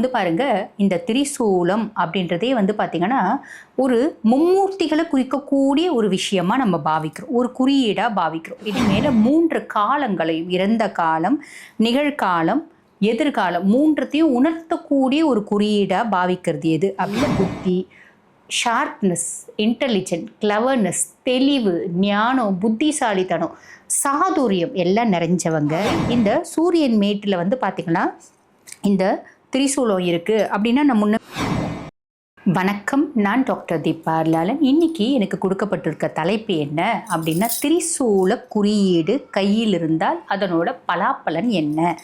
வந்து பாருங்க இந்த திரிசூலம் அப்படின்றதே வந்து பார்த்தீங்கன்னா ஒரு மும்மூர்த்திகளை குறிக்கக்கூடிய ஒரு விஷயமா நம்ம பாவிக்கிறோம். ஒரு குறியீடாக பாவிக்கிறோம். இது மேலே மூன்று காலங்களையும் இறந்த காலம் நிகழ்காலம் எதிர்காலம் மூன்றத்தையும் உணர்த்தக்கூடிய ஒரு குறியீடாக பாவிக்கிறது எது அப்படின்னா புத்தி ஷார்ப்னஸ் இன்டெலிஜென்ட் கிளவர்னஸ் தெளிவு ஞானம் புத்திசாலித்தனம் சாதுரியம் எல்லாம் நிறைஞ்சவங்க. இந்த சூரியன் மேட்டில் வந்து பார்த்திங்கன்னா இந்த திரிசூலம் இருக்குது அப்படின்னா நான் முன்ன வணக்கம் நான் டாக்டர் தீபா லாலன் இன்னைக்கு எனக்கு கொடுக்கப்பட்டிருக்க தலைப்பு என்ன அப்படின்னா திரிசூல குறியீடு கையில் இருந்தால் அதனோட பலாப்பலன் என்ன?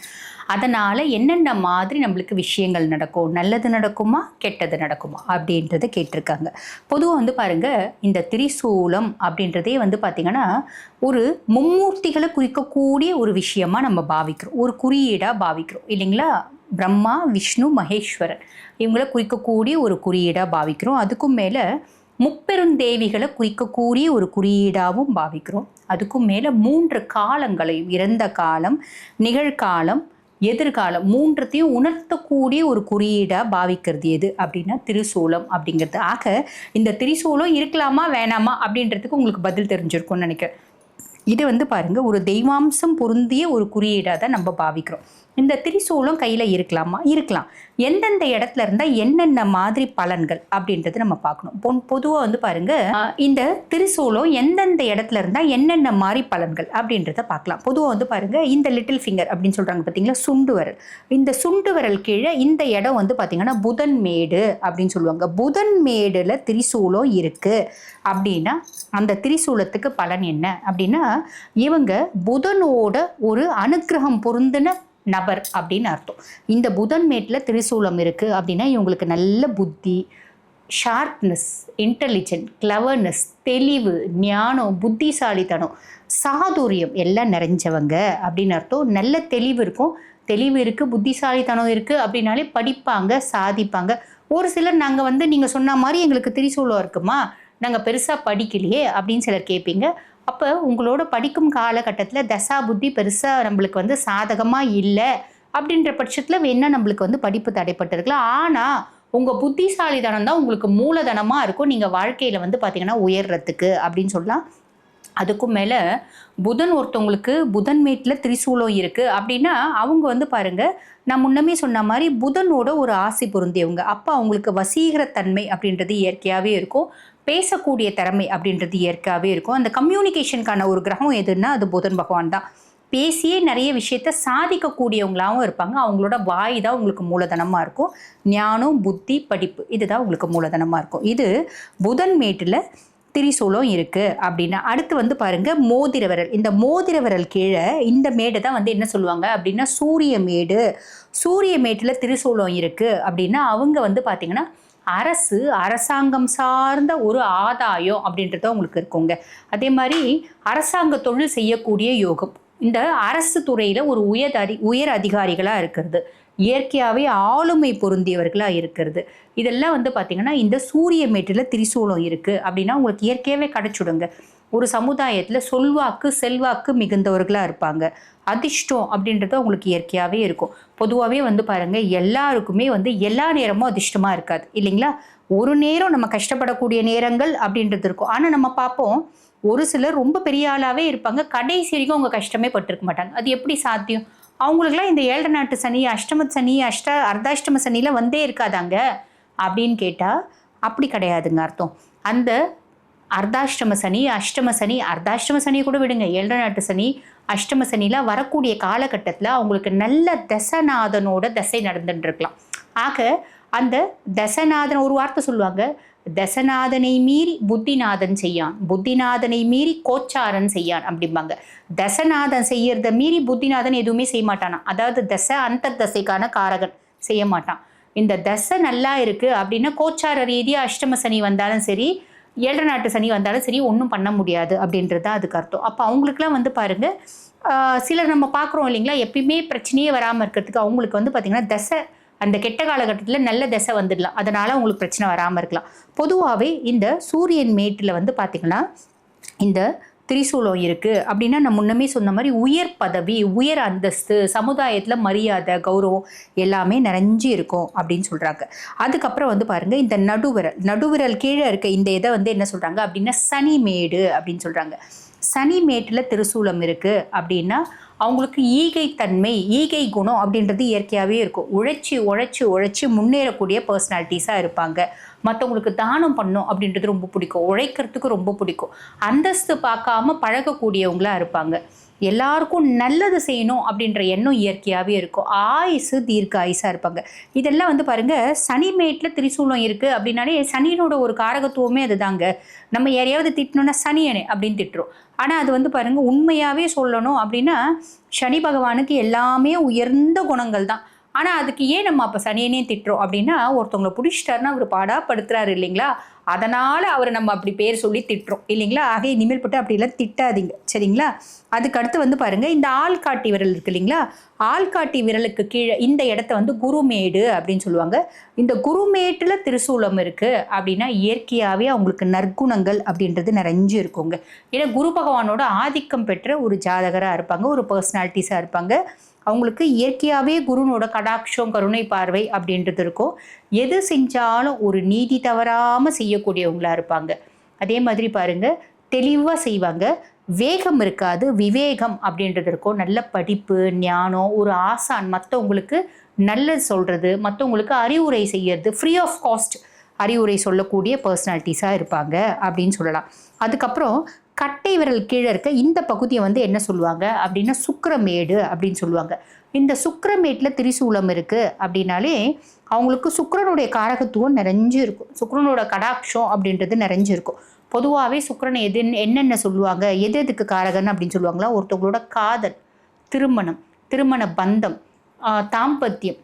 அதனால் என்னென்ன மாதிரி நம்மளுக்கு விஷயங்கள் நடக்கும்? நல்லது நடக்குமா? கெட்டது நடக்குமா? அப்படின்றத கேட்டிருக்காங்க. பொதுவாக வந்து பாருங்கள் இந்த திரிசூலம் அப்படின்றதே வந்து பார்த்திங்கன்னா ஒரு மும்மூர்த்திகளை குறிக்கக்கூடிய ஒரு விஷயமாக நம்ம பாவிக்கிறோம். ஒரு குறியீடாக பாவிக்கிறோம். இல்லைங்களா? பிரம்மா விஷ்ணு மகேஸ்வரன் இவங்களை குறிக்கக்கூடிய ஒரு குறியீடாக பாவிக்கிறோம். அதுக்கும் மேலே முப்பெருந்தேவிகளை குறிக்கக்கூடிய ஒரு குறியீடாகவும் பாவிக்கிறோம். அதுக்கும் மேலே மூன்று காலங்களையும் இறந்த காலம் நிகழ்காலம் எதிர்காலம் மூன்றத்தையும் உணர்த்தக்கூடிய ஒரு குறியீடாக பாவிக்கிறது எது அப்படின்னா திரிசூலம் அப்படிங்கிறது. ஆக இந்த திரிசூலம் இருக்கலாமா வேணாமா அப்படின்றதுக்கு உங்களுக்கு பதில் தெரிஞ்சிருக்கும்னு நினைக்கிறேன். இது வந்து பாருங்கள் ஒரு தெய்வாம்சம் பொருந்திய ஒரு குறியீடாக தான் நம்ம பாவிக்கிறோம். இந்த திரிசூலம் கையில் இருக்கலாமா? இருக்கலாம். எந்தெந்த இடத்துல இருந்தால் என்னென்ன மாதிரி பலன்கள் அப்படின்றது நம்ம பார்க்கணும். பொன் பொதுவாக வந்து பாருங்க இந்த திரிசூலம் எந்தெந்த இடத்துல இருந்தால் என்னென்ன மாதிரி பலன்கள் அப்படின்றத பார்க்கலாம். பொதுவாக வந்து பாருங்க இந்த லிட்டில் ஃபிங்கர் அப்படின்னு சொல்கிறாங்க பார்த்தீங்களா சுண்டு வரல். இந்த சுண்டு வரல் கீழே இந்த இடம் வந்து பார்த்தீங்கன்னா புதன் மேடு அப்படின்னு சொல்லுவாங்க. புதன் மேடில் திரிசூலம் இருக்குது அப்படின்னா அந்த திரிசூலத்துக்கு பலன் என்ன அப்படின்னா இவங்க புதனோட ஒரு அனுக்கிரகம் பொருந்தின நபர் அப்படின்னு அர்த்தம். இந்த புதன் மேட்டில் திரிசூலம் இருக்குது அப்படின்னா இவங்களுக்கு நல்ல புத்தி ஷார்ப்னஸ் இன்டெலிஜென்ட் கிளவர்னஸ் தெளிவு ஞானம் புத்திசாலித்தனம் சாதுரியம் எல்லாம் நிறைஞ்சவங்க அப்படின்னு அர்த்தம். நல்ல தெளிவு இருக்கும். தெளிவு இருக்குது புத்திசாலித்தனம் இருக்குது அப்படின்னாலே படிப்பாங்க சாதிப்பாங்க. ஒரு சிலர் நாங்கள் வந்து நீங்கள் சொன்ன மாதிரி எங்களுக்கு திரிசூலம் இருக்குமா? நாங்கள் பெருசாக படிக்கலையே அப்படின்னு சிலர் கேட்பீங்க. அப்போ உங்களோட படிக்கும் காலகட்டத்தில் தசா புத்தி பெருசாக நம்மளுக்கு வந்து சாதகமாக இல்லை அப்படின்ற பட்சத்தில் வேணால் நம்மளுக்கு வந்து படிப்பு தடைப்பட்டிருக்கலாம்? ஆனால் உங்கள் புத்திசாலிதனம் தான் உங்களுக்கு மூலதனமாக இருக்கும். நீங்கள் வாழ்க்கையில் வந்து பார்த்தீங்கன்னா உயர்றதுக்கு அப்படின்னு சொல்லலாம். அதுக்கும் மேலே புதன் ஒருத்தவங்களுக்கு புதன் மேட்டில் திரிசூலம் இருக்குது அப்படின்னா அவங்க வந்து பாருங்கள் நான் முன்னமே சொன்ன மாதிரி புதனோட ஒரு ஆசை பொருந்தியவங்க. அப்போ அவங்களுக்கு வசீகரத்தன்மை அப்படின்றது இயற்கையாகவே இருக்கும். பேசக்கூடிய திறமை அப்படின்றது இயற்கையாகவே இருக்கும். அந்த கம்யூனிகேஷனுக்கான ஒரு கிரகம் எதுன்னா அது புதன் பகவான் தான். பேசியே நிறைய விஷயத்த சாதிக்கக்கூடியவங்களாகவும் இருப்பாங்க. அவங்களோட வாய் தான் உங்களுக்கு மூலதனமாக இருக்கும். ஞானம் புத்தி படிப்பு இதுதான் உங்களுக்கு மூலதனமாக இருக்கும். இது புதன் மேட்டில் திரிசூலம் இருக்குது அப்படின்னா அடுத்து வந்து பாருங்கள் மோதிர விரல். இந்த மோதிர விரல் கீழே இந்த மேடை தான் வந்து என்ன சொல்லுவாங்க அப்படின்னா சூரிய மேடு. சூரிய மேட்டில் திரிசூலம் இருக்குது அப்படின்னா அவங்க வந்து பார்த்திங்கன்னா அரசு அரசாங்கம் சார்ந்த ஒரு ஆதாயம் அப்படின்றத உங்களுக்கு இருக்குங்க. அதே மாதிரி அரசாங்க தொழில் செய்யக்கூடிய யோகம். இந்த அரசு துறையில் ஒரு உயர் அதி உயர் அதிகாரிகளாக இருக்கிறது. இயற்கையாகவே ஆளுமை பொருந்தியவர்களாக இருக்கிறது. இதெல்லாம் வந்து பார்த்திங்கன்னா இந்த சூரிய மேட்டில் திரிசூலம் இருக்குது அப்படின்னா உங்களுக்கு இயற்கையாகவே கிடச்சிடுங்க. ஒரு சமுதாயத்தில் சொல்வாக்கு செல்வாக்கு மிகுந்தவர்களாக இருப்பாங்க. அதிர்ஷ்டம் அப்படின்றது அவங்களுக்கு இயற்கையாகவே இருக்கும். பொதுவாகவே வந்து பாருங்கள் எல்லாருக்குமே வந்து எல்லா நேரமும் அதிர்ஷ்டமாக இருக்காது இல்லைங்களா? ஒரு நேரம் நம்ம கஷ்டப்படக்கூடிய நேரங்கள் அப்படின்றது இருக்கும். ஆனால் நம்ம பார்ப்போம் ஒரு சிலர் ரொம்ப பெரிய ஆளாகவே இருப்பாங்க. கடைசி வரைக்கும் அவங்க கஷ்டமே பட்டிருக்க மாட்டாங்க. அது எப்படி சாத்தியம்? அவங்களுக்குலாம் இந்த ஏழரை நாட்டு சனி அஷ்டம சனி அஷ்ட அர்த்தாஷ்டம சனிலாம் வந்தே இருக்காதாங்க? அப்படின்னு கேட்டால் அப்படி கிடையாதுங்க அர்த்தம். அந்த அர்த்தாஷ்டம சனி அஷ்டம சனி அர்த்தாஷ்டம சனியை கூட விடுங்க. ஏழரை நாட்டு சனி அஷ்டம சனிலாம் வரக்கூடிய காலகட்டத்தில் அவங்களுக்கு நல்ல தசநாதனோட தசை நடந்துட்டு இருக்கலாம் ஆக அந்த தசநாதன் ஒரு வார்த்தை சொல்லுவாங்க. தசநாதனை மீறி புத்திநாதன் செய்யான். புத்திநாதனை மீறி கோச்சாரன் செய்யான் அப்படிம்பாங்க. தசநாதன் செய்யறத மீறி புத்திநாதன் எதுவுமே செய்ய மாட்டானா அதாவது தசை அந்த தசைக்கான காரகன் செய்ய மாட்டான் இந்த தசை நல்லா இருக்குது அப்படின்னா கோச்சார ரீதியாக அஷ்டம சனி வந்தாலும் சரி ஏழரை நாட்டு சனி வந்தாலும் சரி ஒன்றும் பண்ண முடியாது அப்படின்றது தான் அதுக்கு அர்த்தம். அப்போ அவங்களுக்குலாம் வந்து பாருங்கள் சிலர் நம்ம பார்க்குறோம் இல்லைங்களா? எப்பயுமே பிரச்சனையே வராமல் இருக்கிறதுக்கு அவங்களுக்கு வந்து பார்த்திங்கன்னா தசை அந்த கெட்ட காலகட்டத்தில் நல்ல தசை வந்துடலாம். அதனால் அவங்களுக்கு பிரச்சனை வராமல் இருக்கலாம். பொதுவாகவே இந்த சூரியன் மேட்டில் வந்து பார்த்திங்கன்னா இந்த திரிசூலம் இருக்குது அப்படின்னா நான் முன்னமே சொன்ன மாதிரி உயர் பதவி உயர் அந்தஸ்து சமுதாயத்தில் மரியாதை கௌரவம் எல்லாமே நிறைஞ்சு இருக்கும் அப்படின்னு சொல்கிறாங்க அதுக்கப்புறம் வந்து பாருங்கள் இந்த நடுவிரல் நடுவிரல் கீழே இருக்க இந்த இதை வந்து என்ன சொல்கிறாங்க அப்படின்னா சனிமேடு அப்படின்னு சொல்கிறாங்க சனிமேட்டில் திருசூலம் இருக்குது அப்படின்னா அவங்களுக்கு ஈகை தன்மை ஈகை குணம் அப்படின்றது இயற்கையாகவே இருக்கும். உழைச்சி உழைச்சி உழைச்சி முன்னேறக்கூடிய பர்சனாலிட்டிஸாக இருப்பாங்க. மற்றவங்களுக்கு தானம் பண்ணும் அப்படின்றது ரொம்ப பிடிக்கும். உழைக்கிறதுக்கு ரொம்ப பிடிக்கும். அந்தஸ்து பார்க்காம பழகக்கூடியவங்களாக இருப்பாங்க. எல்லாருக்கும் நல்லது செய்யணும் அப்படின்ற எண்ணம் இயற்கையாகவே இருக்கும். ஆயுசு தீர்க்க ஆயுசாக இருப்பாங்க. இதெல்லாம் வந்து பாருங்கள் சனிமேட்டில் திரிசூலம் இருக்குது அப்படின்னாலே சனியனோட ஒரு காரகத்துவமே அதுதாங்க. நம்ம யாரையாவது திட்டணும்னா சனியனே அப்படின்னு திட்டுறோம். ஆனால் அது வந்து பாருங்கள் உண்மையாகவே சொல்லணும் அப்படின்னா சனி பகவானுக்கு எல்லாமே உயர்ந்த குணங்கள் தான் ஆனால் அதுக்கு ஏன் நம்ம அப்போ சனியனே திட்டுறோம் அப்படின்னா ஒருத்தவங்களை பிடிச்சிட்டாருன்னா அவர் பாடாப்படுத்துறாரு இல்லைங்களா? அதனால் அவரை நம்ம அப்படி பேர் சொல்லி திட்டுறோம் இல்லைங்களா? ஆக இனிமேல் பட்டு அப்படிலாம் திட்டாதீங்க சரிங்களா? அதுக்கு அடுத்து வந்து பாருங்கள் இந்த ஆள்காட்டி விரல் இருக்கு இல்லைங்களா? ஆள்காட்டி விரலுக்கு கீழே இந்த இடத்த வந்து குருமேடு அப்படின்னு சொல்லுவாங்க. இந்த குருமேட்டில் திருசூலம் இருக்குது அப்படின்னா இயற்கையாகவே அவங்களுக்கு நற்குணங்கள் அப்படின்றது நிறைஞ்சு இருக்குங்க. ஏன்னா குரு பகவானோட ஆதிக்கம் பெற்ற ஒரு ஜாதகராக இருப்பாங்க ஒரு பர்சனாலிட்டிஸாக இருப்பாங்க. அவங்களுக்கு இயற்கையாகவே குருனோட கடாட்சம் கருணை பார்வை அப்படின்றது இருக்கும். எது செஞ்சாலும் ஒரு நீதி தவறாமல் செய்யக்கூடியவங்களா இருப்பாங்க. அதே மாதிரி பாருங்கள் தெளிவாக செய்வாங்க. வேகம் இருக்காது விவேகம் அப்படின்றது இருக்கும். நல்ல படிப்பு ஞானம் ஒரு ஆசான் மற்றவங்களுக்கு நல்லது சொல்கிறது மற்றவங்களுக்கு அறிவுரை செய்யறது ஃப்ரீ ஆஃப் காஸ்ட் அறிவுரை சொல்லக்கூடிய பர்சனாலிட்டிஸாக இருப்பாங்க அப்படின்னு சொல்லலாம். அதுக்கப்புறம் கட்டை விரல் கீழே இருக்க இந்த பகுதியை வந்து என்ன சொல்லுவாங்க? அப்படின்னா சுக்கரமேடு அப்படின்னு சொல்லுவாங்க. இந்த சுக்கரமேட்டில் திரிசூலம் இருக்குது அப்படின்னாலே அவங்களுக்கு சுக்கரனுடைய காரகத்துவம் நிறைஞ்சு இருக்கும். சுக்கரனோட கடாட்சம் அப்படின்றது நிறைஞ்சு இருக்கும். பொதுவாகவே சுக்கிரன் எது என்னென்ன சொல்லுவாங்க? எது எதுக்கு காரகன் அப்படின்னு சொல்லுவாங்களா? ஒருத்தவங்களோட காதல் திருமணம் திருமண பந்தம் தாம்பத்தியம்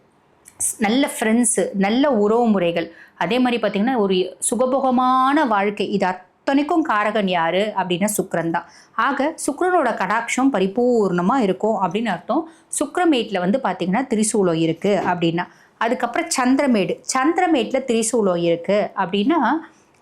ஸ்- நல்ல ஃப்ரெண்ட்ஸு நல்ல உறவு முறைகள். அதே மாதிரி பார்த்திங்கன்னா ஒரு சுகபோகமான வாழ்க்கை. இது அத்தனைக்கும் காரகன் யார்? அப்படின்னா சுக்ரன் தான். ஆக சுக்ரனோட கடாட்சம் பரிபூர்ணமாக இருக்கும் அப்படின்னு அர்த்தம். சுக்ரமேட்டில் வந்து பார்த்திங்கன்னா திரிசூலம் இருக்குது அப்படின்னா. அதுக்கப்புறம் சந்திரமேடு. சந்திரமேட்டில் திரிசூலம் இருக்குது அப்படின்னா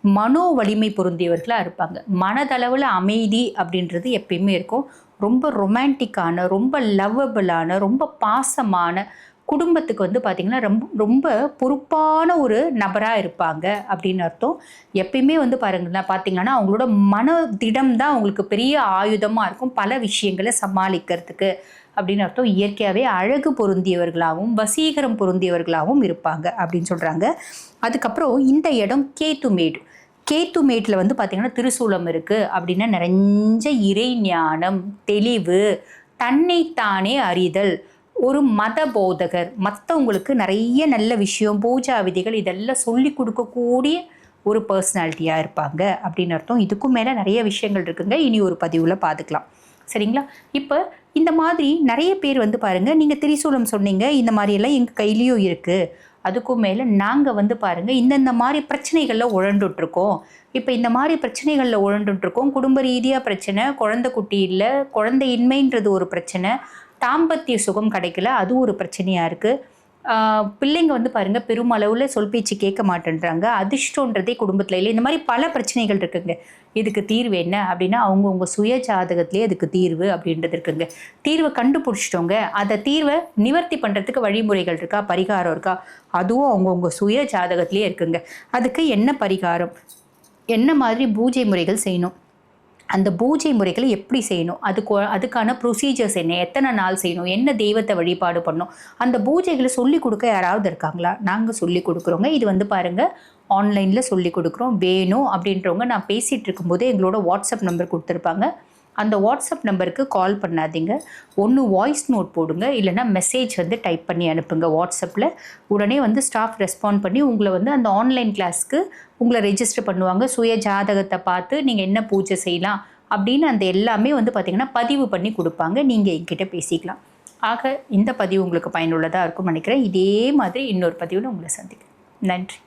மனோ வலிமை பொருந்தியவர்களாக இருப்பாங்க. மனதளவில் அமைதி அப்படின்றது எப்பயுமே இருக்கும். ரொம்ப ரொமான்டிக்கான ரொம்ப லவ்வபிளான ரொம்ப பாசமான குடும்பத்துக்கு வந்து பார்த்திங்கன்னா ரொம்ப ரொம்ப பொறுப்பான ஒரு நபராக இருப்பாங்க அப்படின்னு அர்த்தம். எப்பயுமே வந்து பாருங்களேன் பார்த்திங்கன்னா அவங்களோட மன திடம் தான் அவங்களுக்கு பெரிய ஆயுதமாக இருக்கும். பல விஷயங்களை சமாளிக்கிறதுக்கு அப்படின்னு அர்த்தம். இயற்கையாகவே அழகு பொருந்தியவர்களாகவும் வசீகரம் பொருந்தியவர்களாகவும் இருப்பாங்க அப்படின்னு சொல்கிறாங்க அதுக்கப்புறம் இந்த இடம் கேத்துமேடு. கேத்துமேட்டில் வந்து பார்த்திங்கன்னா திருசூலம் இருக்குது அப்படின்னா நிறைஞ்ச இறை ஞானம் தெளிவு தன்னைத்தானே அறிதல் ஒரு மத போதகர். மற்றவங்களுக்கு நிறைய நல்ல விஷயம் பூஜா விதிகள் இதெல்லாம் சொல்லி கொடுக்கக்கூடிய ஒரு பர்சனாலிட்டியாக இருப்பாங்க அப்படின்னு அர்த்தம். இதுக்கும் மேலே நிறைய விஷயங்கள் இருக்குங்க. இனி ஒரு பதிவில் பார்த்துக்கலாம் சரிங்களா? இப்போ இந்த மாதிரி நிறைய பேர் வந்து பாருங்கள் நீங்கள் திரிசூலம் சொன்னீங்க இந்த மாதிரியெல்லாம் எங்கள் கையிலையும் இருக்குது அதுக்கும் மேலே நாங்கள் வந்து பாருங்கள் இந்தந்த மாதிரி பிரச்சனைகளில் உழண்டுட்ருக்கோம் இப்போ இந்த மாதிரி பிரச்சனைகளில் உழண்டுட்ருக்கோம் குடும்ப ரீதியாக பிரச்சனை குழந்தை குட்டி இல்லை குழந்தையின்மைன்றது ஒரு பிரச்சனை. தாம்பத்திய சுகம் கிடைக்கல. அது ஒரு பிரச்சனையாக இருக்குது பிள்ளைங்க வந்து பாருங்கள் பெருமளவில் சொல் பேச்சு கேட்க மாட்டேன்றாங்க. அதிர்ஷ்டன்றதே குடும்பத்தில் இல்லை. இந்த மாதிரி பல பிரச்சனைகள் இருக்குங்க. இதுக்கு தீர்வு என்ன அப்படின்னா அவங்கவுங்க சுய ஜாதகத்திலே அதுக்கு தீர்வு அப்படின்றது இருக்குங்க. தீர்வை கண்டுபிடிச்சிட்டோங்க. அதை தீர்வை நிவர்த்தி பண்ணுறதுக்கு வழிமுறைகள் இருக்கா? பரிகாரம் இருக்கா? அதுவும் அவங்கவுங்க சுய ஜாதகத்திலே இருக்குங்க. அதுக்கு என்ன பரிகாரம்? என்ன மாதிரி பூஜை முறைகள் செய்யணும்? அந்த பூஜை முறைகளை எப்படி செய்யணும்? அதுக்கு அதுக்கான ப்ரொசீஜர்ஸ் என்ன? எத்தனை நாள் செய்யணும்? என்ன தெய்வத்தை வழிபாடு பண்ணணும்? அந்த பூஜைகளை சொல்லி கொடுக்க யாராவது இருக்காங்களா? நாங்கள் சொல்லி கொடுக்குறோங்க. இது வந்து பாருங்கள் ஆன்லைனில் சொல்லி கொடுக்குறோம். வேணும் அப்படின்றவங்க நான் பேசிகிட்டு இருக்கும்போது எங்களோட வாட்ஸ்அப் நம்பர் கொடுத்துருப்பாங்க. அந்த வாட்ஸ்அப் நம்பருக்கு கால் பண்ணாதீங்க. ஒன்று வாய்ஸ் நோட் போடுங்க இல்லைன்னா மெசேஜ் வந்து டைப் பண்ணி அனுப்புங்க வாட்ஸ்அப்பில் உடனே வந்து ஸ்டாஃப் ரெஸ்பாண்ட் பண்ணி உங்களை வந்து அந்த ஆன்லைன் கிளாஸ்க்கு உங்களை ரெஜிஸ்டர் பண்ணுவாங்க. சுய ஜாதகத்தை பார்த்து நீங்கள் என்ன பூஜை செய்யலாம் அப்படின்னு அந்த எல்லாமே வந்து பார்த்திங்கன்னா பதிவு பண்ணி கொடுப்பாங்க. நீங்கள் என்கிட்ட பேசிக்கலாம். ஆக இந்த பதிவு உங்களுக்கு பயனுள்ளதாக இருக்கும் நினைக்கிறேன். இதே மாதிரி இன்னொரு பதிவில் உங்களை சந்திக்கிறேன். நன்றி.